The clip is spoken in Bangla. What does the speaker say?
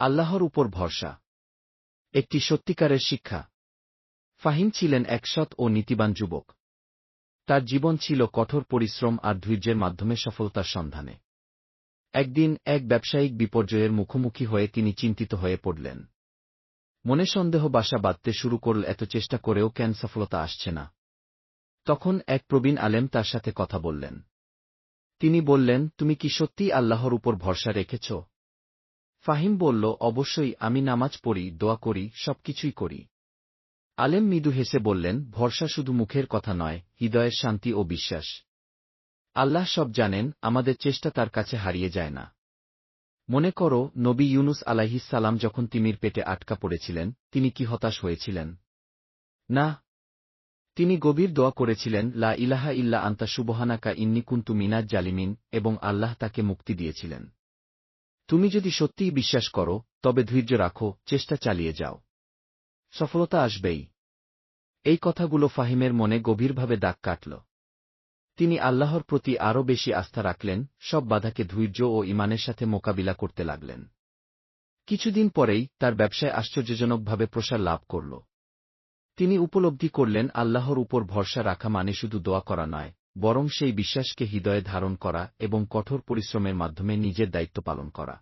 আল্লাহর উপর ভরসা। একটি সত্যিকারের শিক্ষা। ফাহিম ছিলেন একসৎ ও নীতিবান যুবক। তার জীবন ছিল কঠোর পরিশ্রম আর ধৈর্যের মাধ্যমে সফলতার সন্ধানে। একদিন এক ব্যবসায়িক বিপর্যয়ের মুখোমুখি হয়ে তিনি চিন্তিত হয়ে পড়লেন। মনে সন্দেহ বাসা বাঁধতে শুরু করল, এত চেষ্টা করেও কেন সফলতা আসছে না? তখন এক প্রবীণ আলেম তার সাথে কথা বললেন। তিনি বললেন, তুমি কি সত্যিই আল্লাহর উপর ভরসা রেখেছ? ফাহিম বলল, অবশ্যই আমি নামাজ পড়ি, দোয়া করি, সবকিছুই করি। আলেম মৃদু হেসে বললেন, ভরসা শুধু মুখের কথা নয়, হৃদয়ের শান্তি ও বিশ্বাস। আল্লাহ সব জানেন, আমাদের চেষ্টা তার কাছে হারিয়ে যায় না। মনে করো, নবী ইউনুস সালাম যখন তিমির পেটে আটকা পড়েছিলেন, তিনি কি হতাশ হয়েছিলেন? না। তিনি গভীর দোয়া করেছিলেন, লা ইলাহা ইল্লা আন্তা সুবহানাকা ইন্নি কুন্তু মিনাজ জালিমিন এবং আল্লাহ তাকে মুক্তি দিয়েছিলেন। তুমি যদি সত্যিই বিশ্বাস করো, তবে ধৈর্য রাখো, চেষ্টা চালিয়ে যাও। সফলতা আসবেই। এই কথাগুলো ফাহিমের মনে গভীরভাবে দাগ কাটল। তিনি আল্লাহর প্রতি আরও বেশি আস্থা রাখলেন, সব বাধাকে ধৈর্য ও ইমানের সাথে মোকাবিলা করতে লাগলেন। কিছুদিন পরেই তার ব্যবসায় আশ্চর্যজনকভাবে প্রসার লাভ করল। তিনি উপলব্ধি করলেন, আল্লাহর উপর ভরসা রাখা মানে শুধু দোয়া করা নয় বরং সেই বিশ্বাসকে হৃদয়ে ধারণ করা এবং কঠোর পরিশ্রমের মাধ্যমে নিজের দায়িত্ব পালন করা।